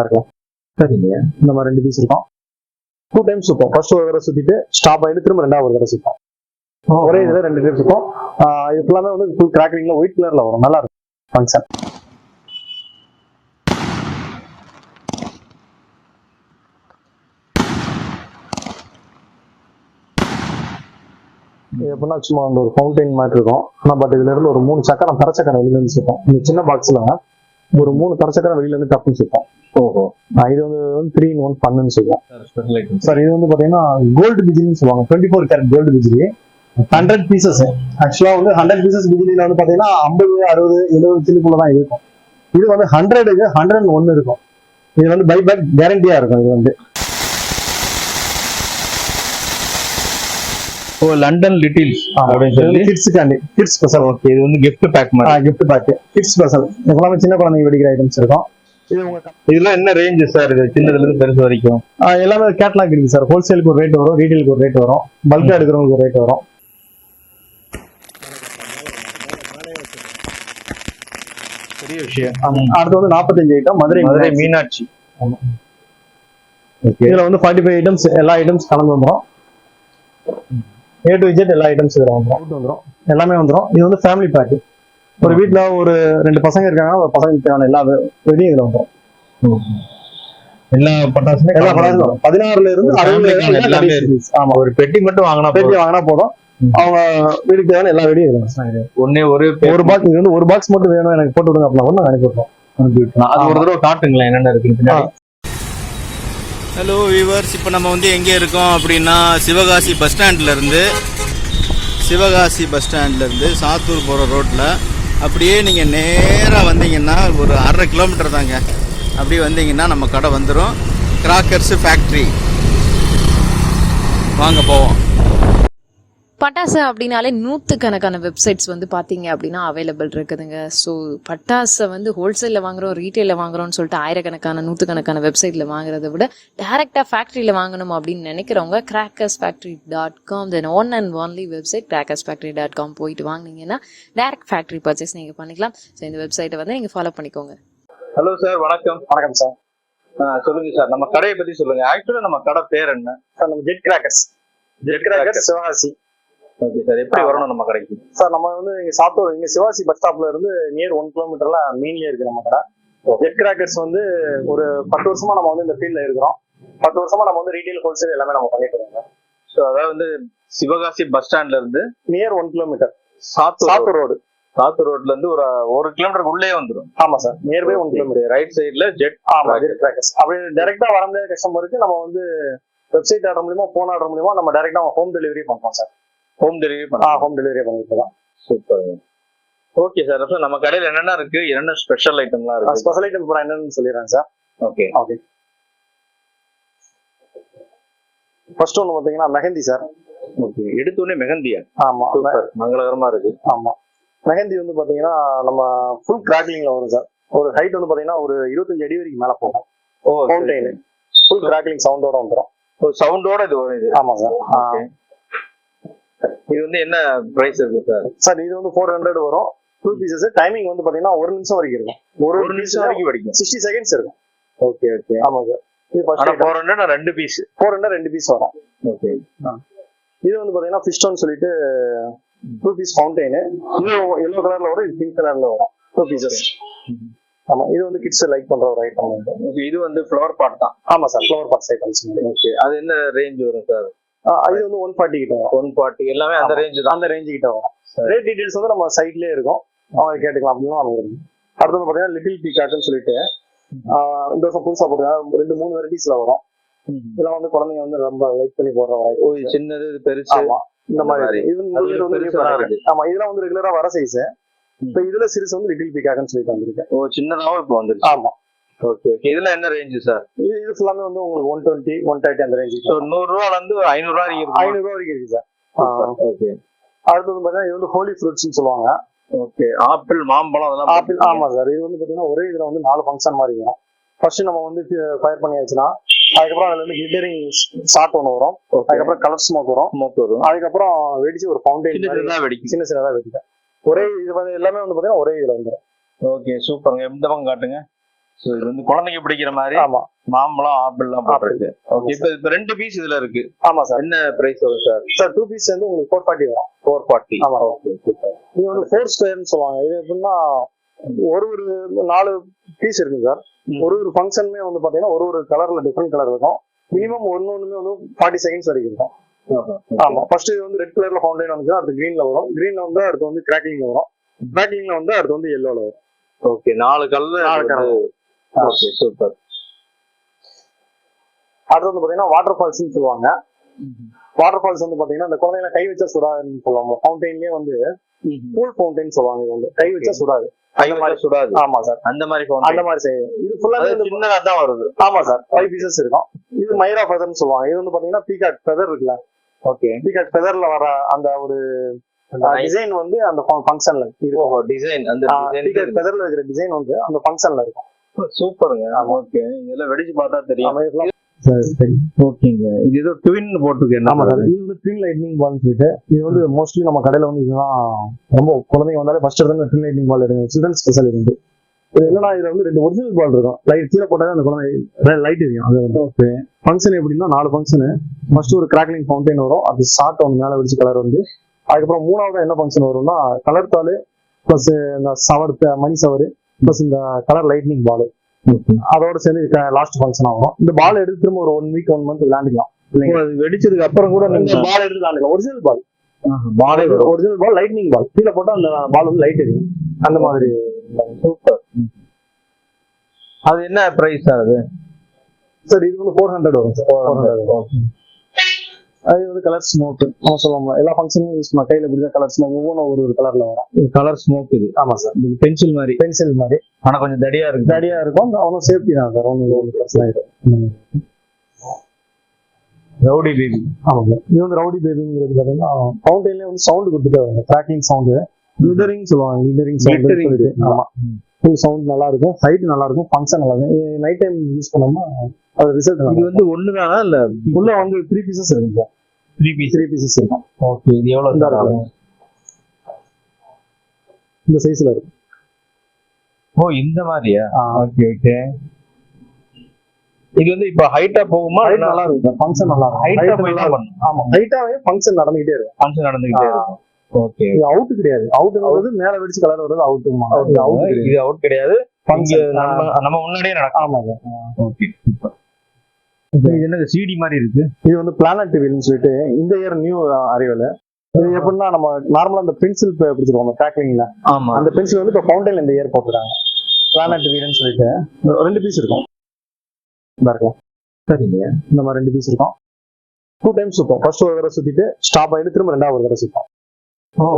இருக்கலாம் சரிங்க. இந்த மாதிரி ரெண்டு பீஸ் இருக்கும். டூ டைம்ஸ் சுத்தம். ஃபர்ஸ்ட் ஒரு தடவை சுத்திட்டு ஸ்டாப் ஆயிட்டு திரும்ப ரெண்டாவது ஒரு தடவை சுத்தம். ஒரே இதுல ரெண்டு டைம் சுத்தம். ஆஹ் இது ஃபுல்லாமே வந்து ஃபுல் கிராக்கிங்ல ஒயிட் கலர்ல வரும். நல்லா இருக்கும். ஃபங்க்ஷன் எப்படின்னா சும்மா அந்த ஒரு ஃபவுண்டைன் மாதிரி இருக்கும். ஆனா பட் இதுல இருந்து ஒரு மூணு சக்கரம் தர சக்கரம் வெளியில இருந்து சுத்தம். இந்த சின்ன பாக்ஸ்ல ஒரு மூணு தர சக்கரம் வெளியில இருந்து டப்புன்னு சுத்தம் ஓஹோ. இது வந்து த்ரீ இன் ஒன் பண்ணுன்னு சொல்லுவோம். சார் இது வந்து பாத்தீங்கன்னா கோல்டு பிஜிலின்னு சொல்லுவாங்க. டுவெண்ட்டி ஃபோர் கேரட் கோல்டு பிஜிலி ஹண்ட்ரட் பீசஸ் ஆக்சுவலா வந்து ஹண்ட்ரட் பீசஸ் பிஜிலியில வந்து பாத்தீங்கன்னா ஐம்பது அறுபது எழுபது சில்லுக்குள்ள தான் இருக்கும். இது வந்து ஹண்ட்ரடுக்கு ஹண்ட்ரட் ஒன்னு இருக்கும். இது வந்து பை பேக் கேரண்டியா இருக்கும் இது வந்து. ஓ லண்டன் லிட்டில்ஸ் அப்படின்னு சொல்லி. கிட்ஸுக்காண்டி கிட்ஸ் ஸ்பெஷல் ஓகே இது வந்து gift பேக் மாதிரி. கிஃப்ட் பேக் கிட்ஸ் ஸ்பெஷல் இதெல்லாமே சின்ன குழந்தைங்க வெடிக்கிற ஐட்டம்ஸ் இருக்கும். இது உங்க இதெல்லாம் என்ன ரேஞ்ச் சார் இது சின்னதுல இருந்து பெருசு வரைக்கும். ஆஹ் எல்லாமே கேட்லாக் இருக்கு சார் ஹோல்சேலுக்கு ஒரு ரேட் வரும் ரீட்டைலுக்கு ஒரு ரேட் வரும். பல்கா எடுக்கிறவங்களுக்கு ஒரு ரேட் வரும். பெரிய விஷயம். அடுத்து வந்து நாற்பத்தஞ்சு ஐட்டம் மதுரை மதுரை மீனாட்சி. இதுல வந்து ஃபார்ட்டி ஃபைவ் ஐட்டம்ஸ் எல்லா ஐட்டம்ஸ் கலந்து வந்துரும் ஏ டு ஜெட் எல்லா ஐட்டம்ஸ் இதுல வந்துரும். வந்துரும். எல்லாமே வந்துரும். இது வந்து ஃபேமிலி பேக் ஒரு வீட்ல ஒரு ரெண்டு பசங்க இருக்காங்கன்னா ஒரு பசங்களுக்கு தேவையான எல்லா வெடியும் இதுல வந்துரும். எல்லா பட்டாசுமே எல்லா வந்துரும். பதினாறுல இருந்து அறுபது. ஆமா. ஒரு பெட்டி மட்டும் வாங்கினா பெட்டி. வாங்கினா போதும். அவங்க வீட்டுக்கு தேவையான எல்லா வெடியும் வந்துரும். ஒண்ணே ஒரு ஒரு பாக்ஸ் இது வந்து ஒரு பாக்ஸ் மட்டும் வேணும். எனக்கு போட்டு விடுங்க அப்படின்னா கூட நாங்க அனுப்பி விடுறோம் அது ஒரு தடவை காட்டுங்களேன் என்னென்ன இருக்குன்னு ஹலோ வியூவர்ஸ் இப்போ நம்ம வந்து எங்கே இருக்கோம் அப்படின்னா சிவகாசி பஸ் ஸ்டாண்ட்லேருந்து சிவகாசி பஸ் ஸ்டாண்ட்லேருந்து சாத்தூர் போகிற ரோட்டில் அப்படியே நீங்கள் நேராக வந்தீங்கன்னா ஒரு அரை கிலோமீட்டர் தாங்க. அப்படியே வந்தீங்கன்னா நம்ம கடை வந்துடும் கிராக்கர்ஸு ஃபேக்ட்ரி வாங்க போவோம். பட்டாசு அப்படின்னாலே நூற்றுக்கணக்கான வெப்சைட்ஸ் வந்து பார்த்தீங்க அப்படின்னா அவைலபிள் இருக்குதுங்க. ஸோ பட்டாசை வந்து ஹோல்சேலில் வாங்குறோம் ரீட்டெயிலில் வாங்குறோம்னு சொல்லிட்டு ஆயிரக்கணக்கான நூற்றுக்கணக்கான வெப்சைட்டில் வாங்குறதை விட டேரெக்டாக ஃபேக்ட்ரியில் வாங்கணும் அப்படின்னு நினைக்கிறவங்க crackers factory dot com then one and only website crackers factory dot com போயிட்டு வாங்கினீங்கன்னா டேரக்ட் ஃபேக்ட்ரி பர்ச்சேஸ் நீங்கள் பண்ணிக்கலாம். ஸோ இந்த வெப்சைட்டை வந்து நீங்கள் ஃபாலோ பண்ணிக்கோங்க. ஹலோ சார் வணக்கம். வணக்கம் சார் ஆ, சொல்லுங்க சார் நம்ம கடையை பத்தி சொல்லுங்க. ஆக்சுவலா நம்ம கடை பேர் என்ன? சார் நம்ம jet crackers jet crackers Sivakasi. Okay sir எப்படி வரணும் நம்ம கடைக்கு? சார் நம்ம வந்து இங்க சாத்தூர் இங்க சிவாசி பஸ் ஸ்டாப்ல இருந்து நியர் ஒன் கிலோமீட்டர்ல மெயின்லயே இருக்கு நம்ம கடை. ஜெட் கிராக்கர்ஸ் வந்து ஒரு பத்து வருஷமா நம்ம வந்து இந்த ஃபீல்ட்ல இருக்கிறோம். பத்து வருஷமா நம்ம வந்து ரீட்டைல் ஹோல்சேல் எல்லாமே நம்ம பண்ணிட்டு இருக்கோம். ஸோ அதாவது வந்து சிவகாசி பஸ் ஸ்டாண்ட்ல இருந்து near one kilometre Sattur Sattur road Sattur ரோட்ல இருந்து ஒரு ஒரு கிலோமீட்டருக்கு உள்ளே வந்துடும் ஆமா sir near by one kilometre right சைடுல ஜெட் ஆமா ஜெட் கிராக்கர்ஸ் அப்படி டைரக்டா வர முடியாத கஸ்டமருக்கு நம்ம வந்து வெப்சைட் ஆர்டர் மூலியமா போன் ஆர்டர் மூலியமா நம்ம டைரக்டா ஹோம் டெலிவரி பண்றோம் சார் ஹோம் டெலிவரி பண்ணலாம். ஹோம் டெலிவரி பண்ணிட்டு இருக்கோம் சூப்பர் ஓகே சார் அப்ப நம்ம கடையில என்னென்ன இருக்கு? என்னென்ன ஸ்பெஷல் ஐட்டம்லாம் இருக்கு? ஸ்பெஷல் ஐட்டம் இப்போ என்னன்னு சொல்லிடுறேன் சார் ஓகே ஓகே ஃபர்ஸ்ட் ஒன்று பார்த்தீங்கன்னா மெஹந்தி சார் ஓகே எடுத்தோடனே மெகந்தியா ஆமா. சூப்பர் மங்களகரமா இருக்கு. ஆமா. மெஹந்தி வந்து பாத்தீங்கன்னா நம்ம ஃபுல் கிராக்லிங்ல வரும் சார் ஒரு ஹைட் வந்து பாத்தீங்கன்னா ஒரு இருபத்தஞ்சு அடி வரைக்கும் மேல போகும். ஓ ஃபவுண்டைன் ஃபுல் கிராக்லிங் சவுண்டோட வந்துடும் சவுண்டோட இது வரும் இது. ஆமா சார். இது வந்து என்ன பிரைஸ் இருக்கு சார் சார் இது வந்து ஃபோர் ஹண்ட்ரட் வரும். டூ பீசஸ் டைமிங் வந்து பாத்தீங்கன்னா ஒரு நிமிஷம் வரைக்கும் இருக்கும். ஒரு ஒரு நிமிஷம் வரைக்கும் படிக்கும் சிக்ஸ்டி செகண்ட்ஸ் இருக்கும். ஓகே ஓகே ஆமா சார் இது ஃபோர் ஹண்ட்ரட் ரெண்டு பீஸ் ஃபோர் ஹண்ட்ரட் ரெண்டு பீஸ் வரும். ஓகே இது வந்து பாத்தீங்கன்னா ஃபிஸ்டோன் சொல்லிட்டு டூ பீஸ் ஃபவுண்டைன் இது எல்லோ கலர்ல வரும் இது பிங்க் கலர்ல வரும். டூ பீசஸ் ஆமா இது வந்து கிட்ஸ் லைக் பண்ற ஒரு ஐட்டம் இது வந்து ஃப்ளவர் பாட் தான். ஆமா sir flower box items okay அது என்ன ரேஞ்ச் வரும் சார் இது வந்து ஒன் ஃபார்ட்டி கிட்ட ஒன் ஃபார்ட்டி எல்லாமே அந்த ரேஞ்ச் தான். அந்த ரேஞ்சு கிட்ட வரும். ரேட் டீடைல்ஸ் வந்து நம்ம சைட்லயே இருக்கும். அவங்க கேட்டுக்கலாம் அப்படின்னு நம்ம இருக்கும் அடுத்து வந்து பாத்தீங்கன்னா லிட்டில் பீகாக்னு சொல்லிட்டு இந்த வருஷம் புதுசா போட்டுருக்காங்க. ரெண்டு மூணு வெரைட்டிஸ்ல வரும். இதெல்லாம் வந்து குழந்தைங்க வந்து ரொம்ப லைக் பண்ணி போடுற ஓ சின்னது இது பெருசு. இந்த மாதிரி. இது வந்து அது. ஆமா இதெல்லாம் வந்து ரெகுலரா வர சைஸ் இப்ப இதுல சிறுசு வந்து லிட்டில் பீகாக்னு சொல்லிட்டு வந்திருக்கு. ஓ சின்னதாவும் இப்போ வந்துருச்சு. ஆமா. ஓகே ஓகே இதெல்லாம் என்ன ரேஞ்ச் சார் இது இது ஃபுல்லாமே வந்து உங்களுக்கு ஒன் டுவெண்ட்டி ஒன் தேர்ட்டி அந்த ரேஞ்சு ஸோ நூறு ரூபால இருந்து ஐநூறு ரூபா வரைக்கும் இருக்கு. ஐநூறு ரூபா வரைக்கும் இருக்கு சார் ஓகே அடுத்து வந்து பாத்தீங்கன்னா இது வந்து ஹோலி ஃப்ரூட்ஸ்னு சொல்லுவாங்க. ஓகே ஆப்பிள் மாம்பழம் அதெல்லாம் ஆப்பிள் ஆமா சார் இது வந்து பாத்தீங்கன்னா ஒரே இதுல வந்து நாலு ஃபங்க்ஷன் மாதிரி வரும். ஃபர்ஸ்ட் நம்ம வந்து ஃபயர் பண்ணியாச்சுன்னா அதுக்கப்புறம் அதுல இருந்து கிளிட்டரிங் ஷாட் ஒன்று வரும். அதுக்கப்புறம் கலர் ஸ்மோக் வரும். ஸ்மோக் வரும். அதுக்கப்புறம் வெடிச்சு ஒரு சின்னதா வெடிக்கும். சின்ன சின்னதா வெடிக்கும். ஒரே இது வந்து எல்லாமே வந்து பாத்தீங்கன்னா ஒரே இதுல வந்துடும் ஓகே சூப்பருங்க எந்த பக்கம் காட்டுங்க? இது வந்து குழந்தைங்க பிடிக்கிற மாதிரி ஆமா. மாம்பழம் ஆப்பிள் எல்லாம் போட்டிருக்கு ஓகே இப்ப இப்ப ரெண்டு பீஸ் இதுல இருக்கு. ஆமா சார் என்ன பிரைஸ் வரும் சார் சார் டூ பீஸ் வந்து உங்களுக்கு ஃபோர் ஃபார்ட்டி வரும். ஃபோர் ஃபார்ட்டி ஆமா. இது வந்து ஃபோர் ஸ்கொயர்னு சொல்லுவாங்க. இது எப்படின்னா ஒரு ஒரு நாலு பீஸ் இருக்கு சார். ஒரு ஒரு ஃபங்க்ஷனுமே வந்து பாத்தீங்கன்னா ஒரு ஒரு கலர்ல டிஃப்ரெண்ட் கலர் இருக்கும். மினிமம் ஒன்னு ஒண்ணுமே வந்து ஃபார்ட்டி செகண்ட்ஸ் வரைக்கும் இருக்கும். ஆமா. ஃபர்ஸ்ட் இது வந்து ரெட் கலர்ல ஃபவுண்டைன் வந்து அடுத்து கிரீன்ல வரும். கிரீன்ல வந்து அடுத்து வந்து கிராக்கிங்ல வரும். கிராக்கிங்ல வந்து அடுத்து வந்து எல்லோல வரும். ஓகே நாலு கலர் நாலு colour. ஓகே சூப்பர் அடுத்து வந்து பாத்தீங்கன்னா வாட்டர் ஃபால்ஸ்னு சொல்லுவாங்க. வாட்டர் ஃபால்ஸ் வந்து பாத்தீங்கன்னா இந்த குழந்தைங்க கை வச்சா சுடாதுன்னு சொல்லுவாங்க. ஃபவுண்டைன்லயே வந்து கூல் ஃபவுண்டைன் சொல்லுவாங்க இது வந்து. கை வச்சா சுடாது. கை மாதிரி சுடாது. ஆமா சார் அந்த மாதிரி அந்த மாதிரி செய்யும் இது ஃபுல்லா சின்னதா தான் வருது. ஆமா சார் ஃபைவ் பீசஸ் இருக்கும். இது மைரா ஃபெதர்னு சொல்லுவாங்க. இது வந்து பாத்தீங்கன்னா பீகாக் ஃபெதர் இருக்குல்ல. ஓகே பீகாக் ஃபெதர்ல வர அந்த ஒரு டிசைன் வந்து அந்த ஃபங்க்ஷன்ல இருக்கும் ஓஹோ டிசைன் அந்த பீகாக் டிசைன் ஃபெதர்ல இருக்கிற டிசைன் வந்து அந்த ஃபங்க்ஷன்ல இருக்கும். சூப்பருங்க. ஓகே இதெல்லாம் வெடிச்சு பார்த்தா தெரியும். ஓகேங்க இது ஏதோ ட்வின் போட்டுருக்கு ஆமா சார் இது வந்து ட்வின் லைட்னிங் பால் சொல்லிட்டு இது வந்து மோஸ்ட்லி நம்ம கடையில வந்து இதுதான் ரொம்ப குழந்தைங்க வந்தாலே ஃபர்ஸ்ட் எடுத்து ட்வின் லைட்னிங் பால் எடுங்க. சில்ட்ரன் ஸ்பெஷல் இருந்து. இது என்னன்னா இதுல வந்து ரெண்டு ஒரிஜினல் பால் இருக்கும். லைட் கீழே போட்டாலே அந்த குழந்தை லைட் எரியும் அது வந்து ஃபங்க்ஷன் எப்படின்னா நாலு ஃபங்க்ஷனு ஃபர்ஸ்ட் ஒரு கிராக்லிங் ஃபவுண்டைன் வரும். அது ஷார்ட் ஒன்று மேலே வெடிச்சு கலர் வந்து. அதுக்கப்புறம் மூணாவது என்ன ஃபங்க்ஷன் வரும்னா கலர் தாள் ப்ளஸ் இந்த சவர் மணி சவர் ப்ளஸ் இந்த கலர் லைட்னிங் பால் அதோட சேர்ந்து லாஸ்ட் ஃபங்க்ஷன் ஆகும் இந்த பால் எடுத்து திரும்ப ஒரு ஒன் வீக் ஒன் மந்த் விளையாண்டுக்கலாம். வெடிச்சதுக்கு அப்புறம் கூட நீங்க பால் எடுத்து விளையாண்டுக்கலாம். ஒரிஜினல் பால் பாலே ஒரிஜினல் பால் லைட்னிங் பால் கீழே போட்டா அந்த பால் வந்து லைட் எரியும் அந்த மாதிரி. சூப்பர் அது என்ன பிரைஸ் சார் அது? சார் இது வந்து ஃபோர் ஹண்ட்ரட் வரும் சார் ஃபோர் ஹண்ட்ரட் அது வந்து கலர் ஸ்மோக் நம்ம சொல்லுவோம் எல்லா ஃபங்க்ஷனும் யூஸ் பண்ண கையில பிடிச்ச கலர் ஸ்மோக் ஒவ்வொன்றும் ஒரு ஒரு கலர்ல வரும். கலர் ஸ்மோக் இது. ஆமா சார் இது பென்சில் மாதிரி. பென்சில் மாதிரி. ஆனா கொஞ்சம் தடியா இருக்கு. தடியா இருக்கும். அவனும் சேஃப்டி தான் சார் ஒன்றும் ஒன்றும் பிரச்சனை இல்லை. ரவுடி பேபி ஆமாங்க இது வந்து ரவுடி பேபிங்கிறது பார்த்தீங்கன்னா ஃபவுண்டைன்லேயே வந்து சவுண்ட் கொடுத்துட்டே வரும். கிராக்கிங் சவுண்டு கிளிடரிங் சொல்லுவாங்க. Glittering. சவுண்ட் ஆமா. சவுண்ட் நல்லா இருக்கும். ஹைட் நல்லா இருக்கும். ஃபங்க்ஷன் நல்லா இருக்கும். நைட் டைம் யூஸ் பண்ணோம்னா அது ரிசல்ட் இது வந்து ஒண்ணுதானா இல்ல உள்ள வந்து த்ரீ பீசஸ் இருக்கும். த்ரீ பீஸ் த்ரீ பீசஸ் இருக்கும். ஓகே இது எவ்வளவு ஆகும் இந்த சைஸ்ல இருக்கும். ஓ இந்த மாதிரியா? ஓகே ஓகே இது வந்து இப்ப ஹைட்டா போகுமா? நல்லா இருக்கும். ஃபங்க்ஷன் நல்லா இருக்கும். ஹைட்டா போய் தான் இருக்கும். ஆமா ஹைட்டாவே ஃபங்க்ஷன் நடந்துகிட்டே இருக்கும். ஃபங்க்ஷன் நடந்துகிட்டே இருக்கும். ஓகே இது அவுட் கிடையாது. அவுட்ங்கிறது மேல வெடிச்சு கலர் வருது அவுட்டுமா அவுட் இது அவுட் கிடையாது. நம்ம நம்ம முன்னாடியே நடக்கும். ஆமாங்க. ஓகே இது என்னது சிடி மாதிரி இருக்கு? இது வந்து பிளானட் வீல்னு சொல்லிட்டு இந்த இயர் நியூ அறிவல் இது எப்படின்னா நம்ம நார்மலா அந்த பென்சில் பிடிச்சிருக்கோம் கிராக்லிங்ல ஆமா. அந்த பென்சில் வந்து இப்போ ஃபவுண்டைன்ல இந்த இயர் போட்டுருக்காங்க. பிளானட் வீல்னு சொல்லிட்டு ரெண்டு பீஸ் இருக்கும். இந்த இருக்கலாம் சரிங்க. இந்த மாதிரி ரெண்டு பீஸ் இருக்கும். டூ டைம்ஸ் சுத்தம். ஃபர்ஸ்ட் ஒரு தடவை சுத்திட்டு ஸ்டாப் ஆயிட்டு திரும்ப ரெண்டாவது ஒரு தடவை சுத்தம்.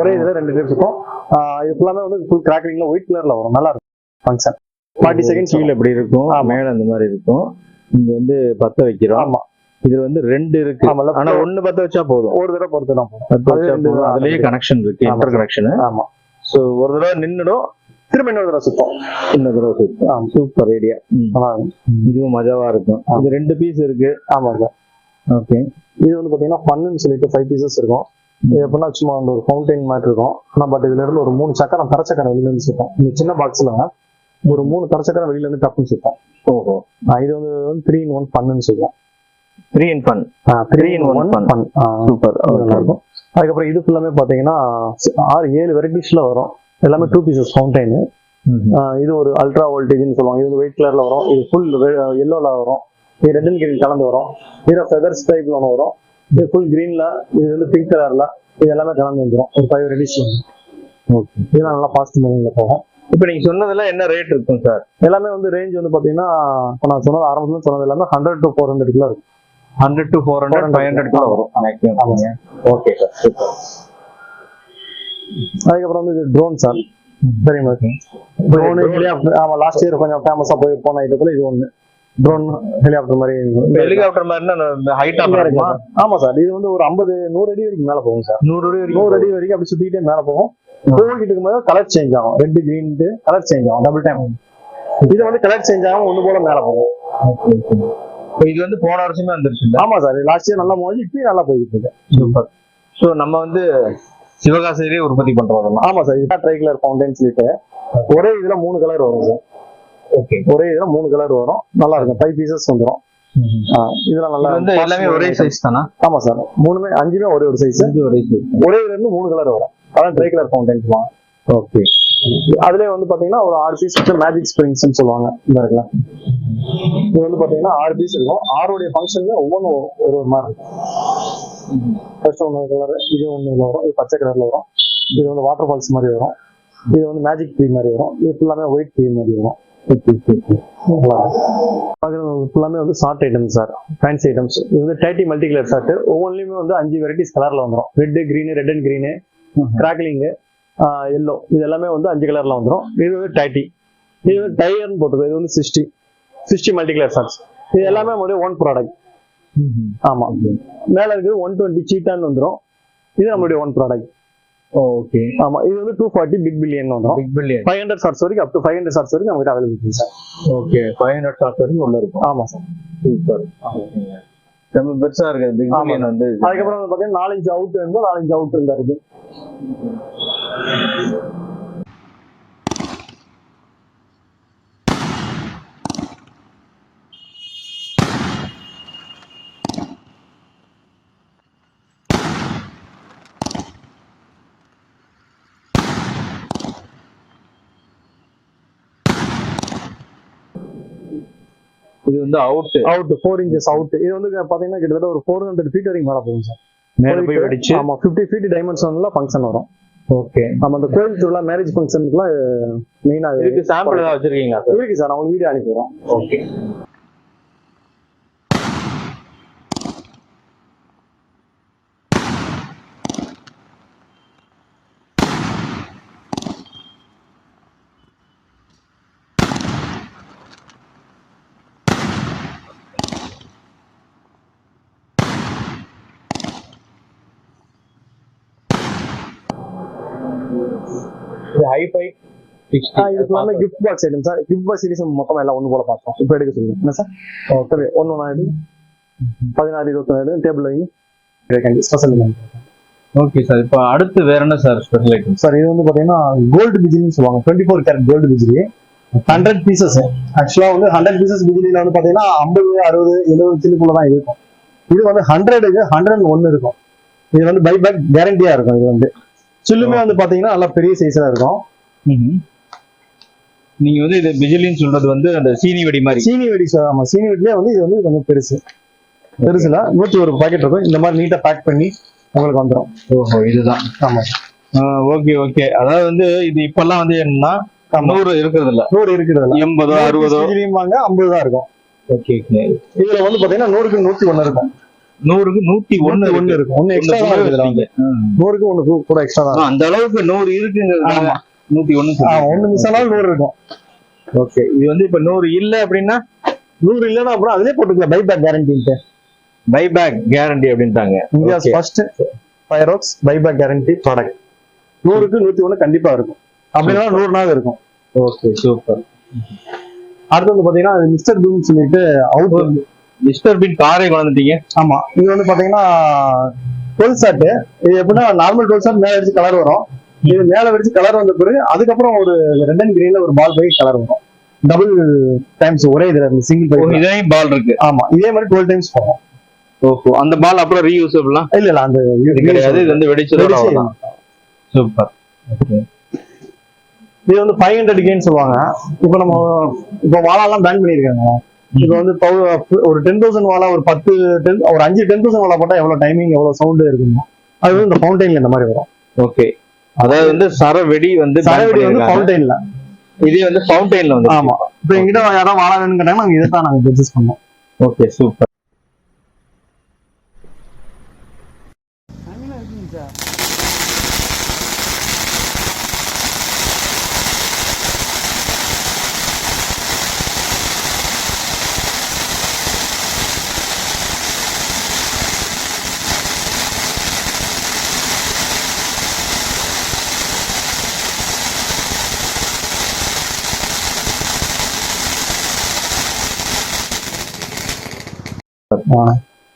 ஒரே இதுல ரெண்டு டைம் சுத்தம் ஆஹ் இது ஃபுல்லாமே வந்து ஃபுல் கிராக்லிங்ல ஒயிட் கலர்ல வரும். நல்லா இருக்கும். ஃபங்க்ஷன் ஃபார்ட்டி செகண்ட்ஸ் கீழே இப்படி இருக்கும். மேல அந்த மாதிரி இருக்கும். இங்க வந்து பத்த வைக்கிறோம். ஆமா. இதுல வந்து ரெண்டு இருக்கு. ஆனா ஒண்ணு பத்த வச்சா போதும். ஒரு தடவை பொறுத்து தான் போகும் பத்த வச்சா போதும். அதுலயே. கனெக்ஷன் இருக்கு. இன்டர் கனெக்ஷன் ஆமா. சோ ஒரு தடவை நின்னுடும். திரும்ப இன்னொரு தடவை சுத்தம். இன்னொரு தடவை சுத்தும். சூப்பர் ஐடியா இருக்கும் இதுவும் மஜாவா இருக்கும். இது ரெண்டு பீஸ் இருக்கு. ஆமா சார் ஓகே இது வந்து பாத்தீங்கன்னா ஃபன்னு சொல்லிட்டு ஃபைவ் பீசஸ் இருக்கும். இது எப்படின்னா சும்மா அந்த ஒரு ஃபவுண்டைன் மாதிரி இருக்கும். ஆனா பட் இதுல இருந்து ஒரு மூணு சக்கரம் தர சக்கரம் வெளியில இருந்து சுத்தம் இந்த சின்ன பாக்ஸ்ல ஒரு மூணு தர சக்கரம் வெளியில இருந்து டப்புன்னு சுத்தம். ஓஹோ. இது வந்து த்ரீ இன் ஒன் ஃபன்னு சொல்லுவோம் three in fun three in one. Fun super இருக்கும். அதுக்கப்புறம் இது ஃபுல்லாமே பாத்தீங்கன்னா ஆறு ஏழு வெரைட்டிஸ்ல வரும். எல்லாமே டூ பீசஸ் ஃபவுண்டைன் இது ஒரு அல்ட்ரா வோல்டேஜ்னு சொல்லுவாங்க. இது ஒயிட் கலர்ல வரும். இது ஃபுல் எல்லோல வரும். இது ரெட் அண்ட் கிரீன் கலந்து வரும். இது ஃபெதர்ஸ் டைப்ல ஒன்று வரும். இது ஃபுல் கிரீன்ல இது வந்து பிங்க் கலர்ல இது எல்லாமே கலந்து வந்துடும் ஒரு ஃபைவ் ரெடிஸ் ஓகே இதெல்லாம் நல்லா ஃபாஸ்ட் மூவிங்ல போகும். இப்போ நீங்க சொன்னதெல்லாம் என்ன ரேட் இருக்கும் சார் எல்லாமே வந்து ரேஞ்ச் வந்து பாத்தீங்கன்னா இப்போ நான் சொன்னது ஆரம்பத்துல சொன்னது எல்லாமே ஹண்ட்ரட் டு ஃபோர் ஹண்ட்ரட்ல இருக்கும். Hundred to four hundred five hundred கூட வரும் மேக்ஸிமம் ஓகே சார் சூப்பர் அதுக்கப்புறம் வந்து இது ட்ரோன் சார் தெரியுமா ட்ரோன் ஆமா லாஸ்ட் இயர் கொஞ்சம் ஃபேமஸா போய் போன ஐட்டத்துல இது ஒண்ணு. ட்ரோன் ஹெலிகாப்டர் மாதிரி. ஹெலிகாப்டர் மாதிரினா ஹைட்டா இருக்குமா? ஆமா சார் இது வந்து ஒரு ஐம்பது நூறு அடி வரைக்கும் மேல போகும் சார் நூறு அடி வரைக்கும் நூறு அடி வரைக்கும் அப்படி சுத்திட்டே மேல போகும். போய்கிட்டு இருக்கும்போது கலர் சேஞ்ச் ஆகும். ரெட் கிரீன் கலர் சேஞ்ச் ஆகும். டபுள் டைம் இது வந்து கலர் சேஞ்ச் ஆகும் ஒண்ணு போல மேல போகும். இது வந்து போன வருஷமே வந்துருச்சு ஆமா சார். லாஸ்ட் இயர் நல்லா போகுது இப்பயும் நல்லா போய்கிட்டு இருக்கு. சூப்பர் ஸோ நம்ம வந்து சிவகாசியிலேயே உற்பத்தி பண்றோம் ஆமா சார். இதுதான் ட்ரை கலர் ஃபவுண்டைன் சொல்லிட்டு ஒரே இதுல மூணு கலர் வரும் சார். ஓகே ஒரே இதுல மூணு கலர் வரும். நல்லா இருக்கும். ஃபைவ் பீசஸ் வந்துடும் இதெல்லாம் நல்லா வந்து எல்லாமே ஒரே சைஸ் தானா? ஆமா சார். மூணுமே அஞ்சுமே ஒரே ஒரு சைஸ் ஒரே சைஸ் ஒரே இருந்து மூணு கலர் வரும். அதான் ட்ரை கலர் ஃபவுண்டைன் ஓகே அதுலயே வந்து பாத்தீங்கன்னா ஒரு ஆறு பீஸ் வச்சு மேஜிக் ஸ்ப்ரிங்ஸ் சொல்லுவாங்க. இந்த இருக்குல்ல இது வந்து பாத்தீங்கன்னா ஆறு பீஸ் இருக்கும். ஆறுடைய ஃபங்க்ஷன்ல ஒவ்வொன்றும் ஒரு ஒரு மாதிரி இருக்கும். ஃபர்ஸ்ட் ஒன்று கலர் இது ஒன்று வரும். இது பச்சை கலர்ல வரும். இது வந்து வாட்டர் ஃபால்ஸ் மாதிரி வரும். இது வந்து மேஜிக் ட்ரீ மாதிரி வரும். இது ஃபுல்லாமே ஒயிட் ட்ரீ மாதிரி வரும். ஃபுல்லாமே வந்து shot items sir fancy items இது வந்து தேர்ட்டி மல்டி கலர் ஷார்ட் ஒவ்வொன்றிலுமே வந்து அஞ்சு வெரைட்டிஸ் கலர்ல வந்துடும் red green red and green crackling yellow இது எல்லாமே வந்து அஞ்சு கலர்ல வந்துடும் இது வந்து தேர்ட்டி இது வந்து டயர்னு போட்டுருக்கு இது வந்து sixty sixty multi colour shots இது எல்லாமே நம்மளுடைய ஒன் ப்ராடக்ட் ஆமா. மேல இருக்குது ஒன் டுவெண்ட்டி சீட்டான்னு வந்துடும் இது நம்மளுடைய ஒன் ப்ராடக்ட் ஓகே. ஆமா. இது வந்து டூ ஃபார்ட்டி பிக் பில்லியன் வந்துடும் big billion five hundred shots வரைக்கும் up to five hundred shots வரைக்கும் நம்மகிட்ட அவைலபிள் இருக்கு sir okay. Five hundred shot வரைக்கும் உள்ள இருக்கும். ஆமா சார் சூப்பர் ரொம்ப பெருசா இருக்கு. பிக். பில்லியன் வந்து அதுக்கப்புறம் வந்து பாத்தீங்கன்னா நாலஞ்சு அவுட் வேணும் நாலஞ்சு அவுட் இருந்தா இருக்கு. இது வந்து out out four inches out இது வந்து பாத்தீங்கன்னா கிட்டத்தட்ட ஒரு ஃபோர் ஹண்ட்ரட் ஃபீட் வரைக்கும் மேல போகும் சார். மேல போய் வெடிச்சு ஆமா ஃபிஃப்டி ஃபீட் டைமென்ஷன்ல ஃபங்க்ஷன் வரும். ஓகே நம்ம அந்த கோயில் திருவிழா மேரேஜ் ஃபங்க்ஷனுக்குலாம் மெயினா இதுக்கு சாம்பிள் ஏதாவது வச்சிருக்கீங்களா சார் இருக்கு சார் அவங்க வீடியோ அனுப்பிடுறோம் ஓகே இது ஹைஃபை இது எல்லாமே gift box item sir gift box series மொத்தமா எல்லாம் ஒன்று போல பார்த்தோம் இப்போ எடுக்க சொல்லுங்க. என்ன சார் ஓகே ஒன்று ஒன்றா எடு. பதினாறு இருபத்தொன்று டேபிள் வைங்க ஸ்பெஷல் ஓகே சார் இப்போ அடுத்து வேற என்ன சார் ஸ்பெஷல் ஐட்டம் சார் இது வந்து பாத்தீங்கன்னா கோல்டு பிஜிலின்னு சொல்லுவாங்க. டுவெண்ட்டி ஃபோர் கேரட் கோல்டு பிஜிலி ஹண்ட்ரட் பீசஸ் ஆக்சுவலா வந்து ஹண்ட்ரட் பீசஸ் பிஜிலியில வந்து பாத்தீங்கன்னா ஐம்பது அறுபது எழுபது சில்லுக்குள்ள தான் இருக்கும். இது வந்து ஹண்ட்ரடுக்கு ஹண்ட்ரட் ஒன்னு இருக்கும். இது வந்து பை பேக் கேரண்டியா இருக்கும் இது வந்து. சில்லுமே வந்து பாத்தீங்கன்னா நல்லா பெரிய சைஸ்ல இருக்கும். நீங்க வந்து இது பிஜிலின்னு சொல்றது வந்து அந்த சீனி வெடி மாதிரி. சீனி வெடி சார் ஆமா சீனி வெடிலே வந்து இது வந்து கொஞ்சம் பெருசு. பெருசுல நூத்தி ஒரு பாக்கெட் இருக்கும். இந்த மாதிரி நீட்டா பேக் பண்ணி உங்களுக்கு வந்துடும் ஓஹோ இதுதான். ஆமா. ஓகே ஓகே அதாவது வந்து இது இப்பெல்லாம் வந்து என்னன்னா நூறு இருக்கிறது இல்ல நூறு இருக்கிறதுல எண்பதோ அறுபதோ? ஐம்பது தான் இருக்கும். ஓகே ஓகே இதுல வந்து பாத்தீங்கன்னா நூறுக்கு நூத்தி ஒண்ணு இருக்கும். நூறுக்கு நூத்தி ஒண்ணு ஒண்ணு இருக்கும் ஒண்ணு எக்ஸ்ட்ரா. நூறுக்கு ஒண்ணு கூட எக்ஸ்ட்ரா தான் அந்த அளவுக்கு நூறு இருக்குங்கிறது. நூத்தி ஒண்ணு ஒண்ணு மிஸ் ஆனாலும் நூறு இருக்கும். ஓகே இது வந்து இப்ப நூறு இல்ல அப்படின்னா? நூறு இல்லைன்னா அப்புறம் அதிலே போட்டுக்கலாம். பை பேக் கேரண்டின்ட்டு பைபேக் கேரண்டி அப்படின்ட்டாங்க. India's Okay. ஃபர்ஸ்ட் ஃபயரோக்ஸ் பை பேக் கேரண்டி ப்ராடக்ட் நூறுக்கு நூத்தி ஒண்ணு கண்டிப்பா இருக்கும். அப்படின்னா நூறு நாள் இருக்கும். ஓகே சூப்பர் அடுத்து வந்து பாத்தீங்கன்னா மிஸ்டர் பீம் சொல்லிட்டு அவுட் மிஸ்டர் பின் காரை கொண்டுட்டீங்க ஆமா. இது வந்து பாத்தீங்கன்னா டுவெல் ஷாட் இது எப்படின்னா நார்மல் டுவெல் ஷாட் மேல வெடிச்சு கலர் வரும். இது மேல வெடிச்சு கலர் வந்த பிறகு அதுக்கப்புறம் ஒரு ரெட் அண்ட் கிரீன்ல ஒரு பால் போய் கலர் வரும். டபுள் டைம்ஸ் ஒரே இதுல இருந்து சிங்கிள் பை இதையும் பால் இருக்கு. ஆமா இதே மாதிரி டுவெல் டைம்ஸ் போகும். ஓஹோ அந்த பால் அப்புறம் ரீயூசபிளா இல்ல இல்ல அந்த கிடையாது இது வந்து வெடிச்சதோட சூப்பர் இது வந்து ஃபைவ் ஹண்ட்ரட் கேன்னு சொல்லுவாங்க. இப்போ நம்ம இப்போ வாழாலாம் பேன் பண்ணியிருக்காங்க. இப்போ வந்து ஒரு டென் தௌசண்ட் வாழா ஒரு பத்து டென் ஒரு அஞ்சு டென் தௌசண்ட் வாழா போட்டா எவ்வளவு டைமிங் எவ்வளவு சவுண்ட் இருக்குமோ அது வந்து இந்த ஃபவுண்டைன்ல இந்த மாதிரி வரும். ஓகே அதாவது வந்து சரவெடி வந்து சரவெடி வந்து. ஃபவுண்டைன்ல இதே வந்து ஃபவுண்டைன்ல வந்து ஆமா. இப்போ எங்கிட்ட யாராவது வாழ வேணும்னு கேட்டாங்க நாங்க இதை தான் நாங்க பர்ச்சேஸ் பண்ணோம். ஓகே சூப்பர்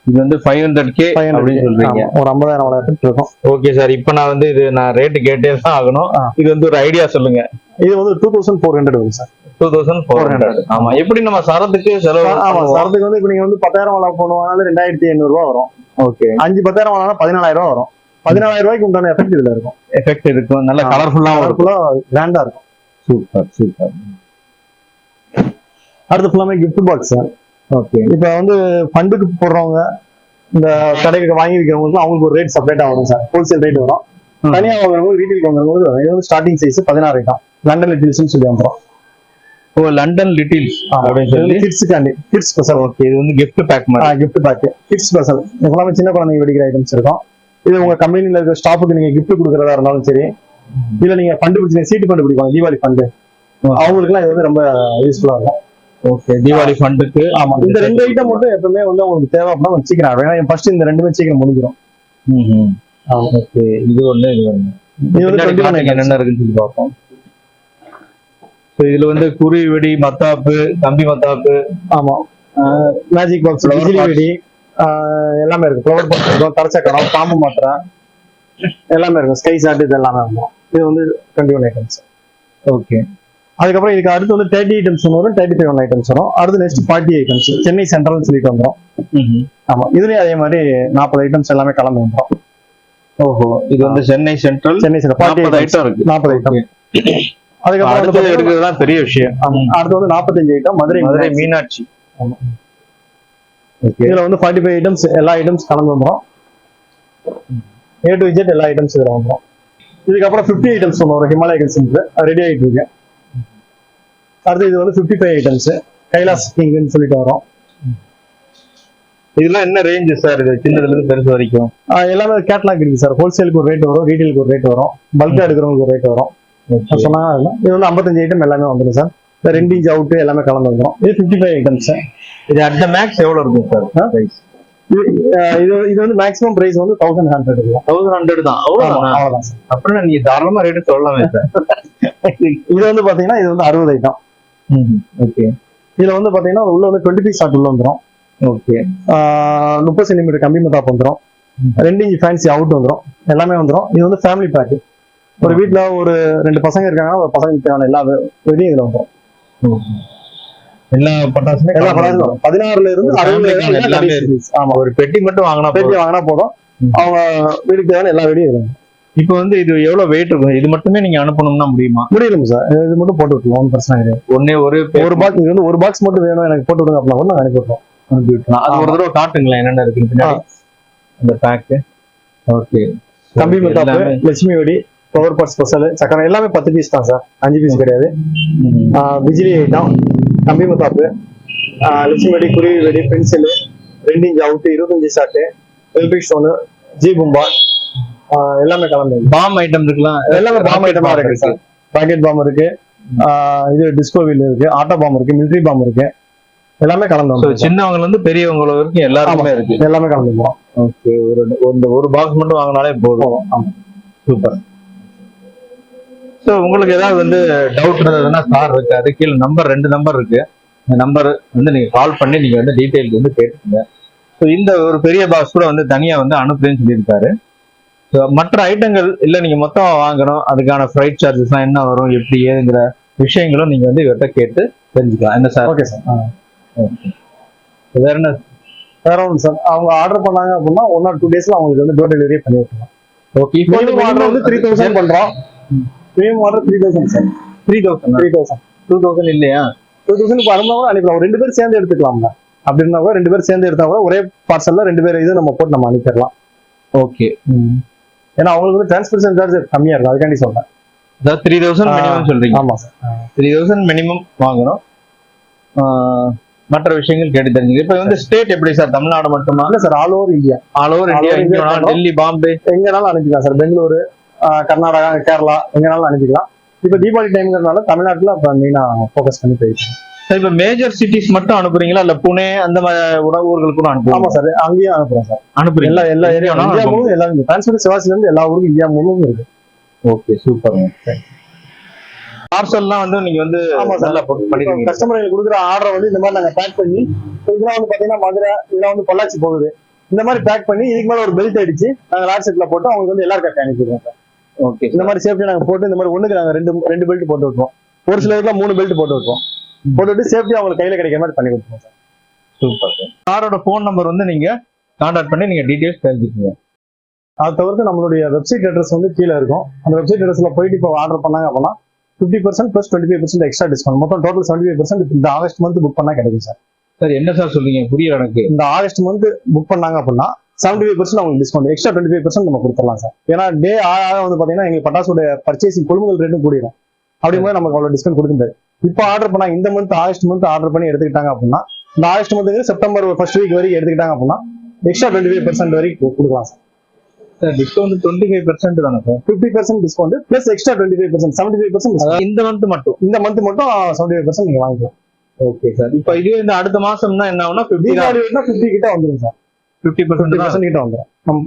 இது வந்து ஃபைவ் ஹண்ட்ரட் கே 500 அப்படின்னு சொல்றீங்க. ஒரு ஐம்பதாயிரம் விளையாட்டு இருக்கும். ஓகே சார் இப்போ நான் வந்து இது நான் ரேட்டு கேட்டே தான் ஆகணும். இது வந்து ஒரு ஐடியா சொல்லுங்க. இது வந்து டூ தௌசண்ட் ஃபோர் ஹண்ட்ரட் வரும் sir two thousand four hundred ஆமா. எப்படி நம்ம சரத்துக்கு செலவு ஆமா சரத்துக்கு வந்து இப்ப நீங்க வந்து பத்தாயிரம் வாழ போனோம்னாலும் ரெண்டாயிரத்தி எண்ணூறு ரூபா வரும். ஓகே அஞ்சு பத்தாயிரம் வாங்கினா பதினாலாயிரம் ரூபா வரும். பதினாலாயிரம் ரூபாய்க்கு உண்டான எஃபெக்ட் இதுல இருக்கும். எஃபெக்ட் இருக்கும். நல்ல கலர்ஃபுல்லாவும் இருக்கும். கிராண்டா இருக்கும். சூப்பர் சூப்பர் அடுத்து ஃபுல்லாமே gift பாக்ஸ் ஓகே இப்ப வந்து ஃபண்டுக்கு போடுறவங்க இந்த கடைக்கு வாங்கி விற்கிறவங்களுக்கு அவங்களுக்கு ஒரு ரேட் செப்பரேட்டா வரும் சார் ஹோல்சேல் ரேட் வரும். ம். தனியா வாங்குறவங்க ரீட்டைல் வாங்குறவங்களுக்கு வரும். இது வந்து ஸ்டார்டிங் சைஸ் பதினாறு ஐட்டம் லண்டன் லிட்டில்ஸ்னு சொல்லி வந்துடும் ஓ லண்டன் லிட்டில்ஸ் அப்படின்னு சொல்லி? கிட்ஸுக்காண்டி கிட்ஸ் ஸ்பெஷல் ஓகே இது வந்து gift பேக் மாதிரி. கிஃப்ட் பேக் கிட்ஸ் ஸ்பெஷல் எல்லாமே சின்ன குழந்தைங்க வெடிக்கிற ஐட்டம்ஸ் இருக்கும். இது உங்க கம்பெனில இருக்க ஸ்டாஃபுக்கு நீங்க gift கொடுக்கறதா இருந்தாலும் சரி இல்ல நீங்க ஃபண்டு பிடிச்சி சீட்டு ஃபண்டு பிடிப்பாங்க தீபாவளி ஃபண்டு அவங்களுக்குலாம் இது வந்து ரொம்ப யூஸ்ஃபுல்லா இருக்கும். ஓகே தீபாவளி ஃபண்டுக்கு ஆமா இந்த ரெண்டு ஐட்டம் மட்டும் எப்பவுமே வந்து உங்களுக்கு தேவை அப்படின்னா ஆகும். ஏன்னா ஃபர்ஸ்ட் இந்த ரெண்டுமே சீக்கிரம் முடிஞ்சிடும் ஓகே இது ஒண்ணு இது ஒண்ணு. இது வந்து பின்னாடி 21 காட்டுங்க items. என்னென்ன இருக்குன்னு சொல்லி பார்ப்போம். இதுல வந்து குருவி வெடி மத்தாப்பு கம்பி மத்தாப்பு ஆமா. Magic box. வெடி எல்லாமே இருக்கு. ஃப்ளவர் பாக்ஸ் இருக்கும் தரச்சக்கரம் பாம்பு மாத்திரை எல்லாமே இருக்கும். ஸ்கை ஷாட் இது எல்லாமே இருக்கும். இது வந்து டுவெண்ட்டி ஒன் ஐட்டம்ஸ் ஓகே அதுக்கப்புறம் இதுக்கு அடுத்து வந்து தேர்ட்டி ஐட்டம்ஸ் வரும் தேர்ட்டி ஃபைவ் ஒன் ஐட்டம்ஸ் வரும். அடுத்து நெக்ஸ்ட் ஃபார்ட்டி ஐட்டம்ஸ் சென்னை சென்ட்ரல்னு சொல்லிட்டு வந்துடும் ஆமா இதுலயும் அதே மாதிரி நாற்பது ஐட்டம்ஸ் எல்லாமே கலந்து வந்துடும் ஓஹோ இது வந்து Chennai central Chennai central item இருக்கு. நாற்பது ஐட்டம் அதுக்கப்புறம் அடுத்து எடுக்கிறதுலாம் பெரிய விஷயம். அடுத்து வந்து நாற்பத்தஞ்சு ஐட்டம் மதுரை மதுரை மீனாட்சி. மீனாட்சி. ஆமா. ஓகே இதுல வந்து ஃபார்ட்டி ஃபைவ் ஐட்டம்ஸ் எல்லா ஐட்டம்ஸ் கலந்து வந்துடும் ஏ டு ஜெட் எல்லா ஐட்டம்ஸ் இதுல வந்துடும் இதுக்கப்புறம் ஃபிஃப்டி ஐட்டம்ஸ் ஒன்று வரும் ஹிமாலய கிங்ஸ் ரெடி ஆயிட்டு இருக்கு. அடுத்து இது வந்து ஃபிஃப்டி ஃபைவ் ஐட்டம்ஸ் கைலாஸ் கிங்னு சொல்லிட்டு வரும். இதெல்லாம் என்ன ரேஞ்ச் சார் இது? சின்னதுல இருந்து பெருசு வரைக்கும்? எல்லாமே கேட்லாக் இருக்கு சார் ஹோல்சேலுக்கு ஒரு ரேட் வரும் ரீட்டைலுக்கு ஒரு ரேட் வரும். பல்கா எடுக்கிறவங்களுக்கு ஒரு ரேட் வரும். அதெல்லாம். இது வந்து ஐம்பத்தஞ்சு ஐட்டம் எல்லாமே வந்துடும் சார் இந்த ரெண்டு இன்ச் அவுட் எல்லாமே கலந்து வந்துடும் இது ஃபிஃப்டி ஃபைவ் ஐட்டம்ஸ் இது அட் மேக்ஸ் எவ்வளவு இருக்கும் சார் பிரைஸ் இது இது வந்து மேக்ஸிமம் பிரைஸ் வந்து தௌசண்ட் ஹண்ட்ரட் தௌசண்ட் ஹண்ட்ரட் தான். சார் அப்படின்னா நீங்க தாராளமா ரேட்டு சொல்லலாமே சார் இது வந்து பாத்தீங்கன்னா இது வந்து அறுபது ஐட்டம் ஓகே இதுல வந்து பாத்தீங்கன்னா உள்ள வந்து டுவெண்ட்டி பீஸ் ஷாட் உள்ள வந்துடும் ஓகே முப்பது சென்டிமீட்டர் கம்பி மத்தாப் வந்துடும் ரெண்டு இன்ச் ஃபேன்சி அவுட் வந்துடும் எல்லாமே வந்துடும் இது வந்து ஃபேமிலி பேக் ஒரு வீட்ல ஒரு ரெண்டு பசங்க இருக்காங்கன்னா ஒரு பசங்களுக்கு தேவையான எல்லா வெடியும் இதுல வந்துடும் எல்லா பட்டாசுமே எல்லா வந்துரும். பதினாறுல இருந்து ஒரு அறுபது family க்கு எல்லாமே ஆமா. ஒரு பெட்டி மட்டும் வாங்கினா பேட்டி. வாங்கினா போதும். அவங்க வீட்டுக்கு தேவையான எல்லா வெடியும் இருக்கும் இப்போ வந்து இது எவ்வளவு வெயிட் இருக்கும் இது மட்டுமே நீங்க அனுப்பணும்னா முடியுமா? முடியல சார் இது மட்டும் போட்டு விட்டுருவோம் ஒன்றும் பிரச்சனை கிடையாது. ஒன்னே ஒரு ஒரு பாக்ஸ் இது வந்து ஒரு பாக்ஸ் மட்டும் வேணும் எனக்கு போட்டு விடுங்க அப்படின்னா கூட நாங்க அனுப்பி விட்டுருவோம். அனுப்பி விட்டுலாம் அது ஒரு தடவை காட்டுங்களேன் என்னென்ன இருக்குன்னு பின்னாடி. அந்த பேக் ஓகே கம்பி மத்தாப்பு லட்சுமி வெடி பவர் பாட் ஸ்பெஷல் சக்கரை எல்லாமே பத்து பீஸ் தான் சார் அஞ்சு பீஸ் கிடையாது. பிஜிலி ஐட்டம் கம்பி மத்தாப்பு லட்சுமி வெடி குருவி வெடி பென்சில் ரெண்டு இன்ச் அவுட்டு இருபத்தஞ்சு ஷாட்டு எல்பிக் ஸ்டோனு ஜி பும்பா எல்லாமே கலந்து பாம் ஐட்டம் இருக்கலாம் எல்லாமே பாம் ஐட்டமா இருக்கு சார். பாக்கெட் பாம் இருக்கு. இது டிஸ்கோ வீல் இருக்கு. ஆட்டோ பாம் இருக்கு. மிலிட்ரி பாம் இருக்கு. எல்லாமே கலந்து. சின்னவங்கல இருந்து பெரியவங்க வரைக்கும் எல்லாருக்குமே இருக்கு. எல்லாமே கலந்து வந்துரும். ஓகே ஒரு இந்த ஒரு பாக்ஸ் மட்டும் வாங்கினாலே போதும். சூப்பர் ஸோ உங்களுக்கு ஏதாவது வந்து டவுட் இருந்ததுன்னா சார் இருக்காரு கீழே நம்பர் ரெண்டு நம்பர் இருக்கு. இந்த நம்பர் வந்து நீங்க கால் பண்ணி நீங்க வந்து டீட்டெயில்ஸ் வந்து கேட்டுக்கோங்க. ஸோ இந்த ஒரு பெரிய பாக்ஸ் கூட வந்து தனியா வந்து அனுப்புறேன்னு சொல்லியிருக்காரு. மற்ற ஐட்டங்கள் இல்ல நீங்க மொத்தம் வாங்கணும். அதுக்கான ஃப்ரைட் சார்ஜஸ்லாம் என்ன வரும் எப்படி ஏதுங்கிற விஷயங்களும் நீங்க வந்து இவர்கிட்ட கேட்டு தெரிஞ்சுக்கலாம். என்ன சார்? Okay sir. வேற என்ன? வேற ஒன்று சார் அவங்க ஆர்டர் பண்ணாங்க அப்படின்னா ஒன் ஆர் டூ டேஸ்ல அவங்களுக்கு வந்து டோர் டெலிவரி பண்ணி விட்டுருவோம் ஓகே இப்போ மினிமம் ஆர்டர் வந்து த்ரீ தௌசண்ட் பண்றோம். Minimum order three thousand sir three thousand three thousand two thousand இல்லையா? டூ தௌசண்ட் இப்போ அனுப்பினா கூட அனுப்பலாம் ரெண்டு பேர் சேர்ந்து எடுத்துக்கலாம்ல. அப்படி இருந்தா கூட ரெண்டு பேர் சேர்ந்து எடுத்தா கூட ஒரே பார்சல்ல ரெண்டு பேர் இது நம்ம போட்டு நம்ம அனுப்பிடலாம். ஓகே ஏன்னா அவங்களுக்கு வந்து டிரான்ஸ்போர்டேஷன் சார்ஜ் கம்மியா இருக்கும். அதுக்காண்டி சொல்றேன். அதாவது த்ரீ தௌசண்ட். மினிமம் சொல்றீங்க. ஆமா சார் த்ரீ தௌசண்ட் மினிமம் வாங்கணும். மற்ற விஷயங்கள் கேட்டு தெரிஞ்சுக்க இப்போ வந்து ஸ்டேட் எப்படி சார் தமிழ்நாடு மட்டுமா? இல்ல sir all over India all over India. Delhi Bombay. எங்கனாலும் அனுப்பிக்கலாம் சார் பெங்களூரு கர்நாடகா கேரளா எங்கனாலும் அனுப்பிக்கலாம். இப்போ தீபாவளி டைம்ங்கிறதுனால தமிழ்நாட்டுல மெயினா ஃபோக்கஸ் பண்ணி போயிட்டு சார் இப்போ மேஜர் சிட்டிஸ் மட்டும் அனுப்புறீங்களா? இல்ல புனே அந்த மாதிரி ஊர்களுக்கு கூட ஆமா அனுப்புவோம் சார் அங்கேயும் அனுப்புறோம் சார் அனுப்புறீங்க எல்லா எல்லா ஏரியா இந்தியா அனுப்புவோம். முழுவதும் எல்லா டிரான்ஸ்போர்ட் சிவாசில இருந்து எல்லா ஊருக்கும் இந்தியா முழுவதும் இருக்கு. ஓகே சூப்பர் பார்சல்லாம் வந்து நீங்க வந்து. நல்லா பண்ணிடுவீங்க. கஸ்டமர்களுக்கு கொடுக்குற ஆர்டர் வந்து இந்த மாதிரி நாங்க பேக் பண்ணி இதெல்லாம் வந்து பாத்தீங்கன்னா மதுரை இதெல்லாம் வந்து பொள்ளாச்சி போகுது. இந்த மாதிரி பேக் பண்ணி இதுக்கு மேல ஒரு பெல்ட் அடிச்சு நாங்க லாட் செட்ல போட்டு அவங்களுக்கு வந்து எல்லாரும் கட்டி அனுப்பிடுவோம் சார் ஓகே இந்த மாதிரி சேஃப்டி நாங்க போட்டு இந்த மாதிரி ஒண்ணுக்கு நாங்க ரெண்டு ரெண்டு பெல்ட் போட்டு விட்டுருவோம். ஒரு சில இடத்துல மூணு பெல்ட் போட்டு வைப்போம் போட்டுட்டு சேஃப்டி அவங்களுக்கு கையில கிடைக்கிற மாதிரி பண்ணி கொடுப்போம் சார். சூப்பர் சார் சாரோட ஃபோன் நம்பர் வந்து நீங்க கான்டாக்ட் பண்ணி நீங்க டீடைல்ஸ் தெரிஞ்சுக்கோங்க. அது தவிர்த்து நம்மளுடைய வெப்சைட் அட்ரஸ் வந்து கீழே இருக்கும். அந்த வெப்சைட் அட்ரஸ்ல போயிட்டு இப்போ ஆர்டர் பண்ணாங்க அப்படின்னா fifty percent plus twenty five percent extra discount மொத்தம் டோட்டல் செவன்டி ஃபைவ் பர்சன்ட் இந்த ஆகஸ்ட் மந்த் புக் பண்ணா கிடைக்கும் சார். சார் என்ன சார் சொல்றீங்க? புரியல எனக்கு. இந்த ஆகஸ்ட் மந்த் புக் பண்ணாங்க அப்படின்னா செவன்டி ஃபைவ் பர்சன்ட் அவங்களுக்கு discount extra twenty five percent நம்ம கொடுத்துடலாம் சார். ஏன்னா டே ஆக வந்து பாத்தீங்கன்னா எங்களுக்கு பட்டாசோட பர்ச்சேசிங் கொள்முதல் ரேட்டும் கூடிடும் அப்படிங்கும்போது நமக்கு அவ்வளோ டிஸ்கவுண்ட் கொடுக்க முடியாது. இப்போ ஆர்டர் பண்ணா இந்த மந்த் ஆகஸ்ட் மந்த் ஆர்டர் பண்ணி எடுத்துக்கிட்டாங்க அப்படின்னா இந்த August month September first week வரைக்கும் எடுத்துக்கிட்டாங்க அப்படின்னா எக்ஸ்ட்ரா டுவெண்ட்டி ஃபைவ் பர்சன்ட் வரைக்கும் கொடுக்கலாம் sir. Sir discount twenty five percent தானே sir? Fifty percent discount plus extra twenty five percent seventy five percent இந்த மந்த் மட்டும்? இந்த மந்த் மட்டும் செவன்டி ஃபைவ் பர்சன்ட் நீங்க வாங்கிக்கலாம். Okay sir. இப்போ இதுவே இந்த அடுத்த மாசம்னா என்ன ஆகும்னா ஃபிஃப்டி ஃபிஃப்டி கிட்ட வந்துடும் சார். ஃபிஃப்டி பர்சன்ட் கிட்ட வந்துடும்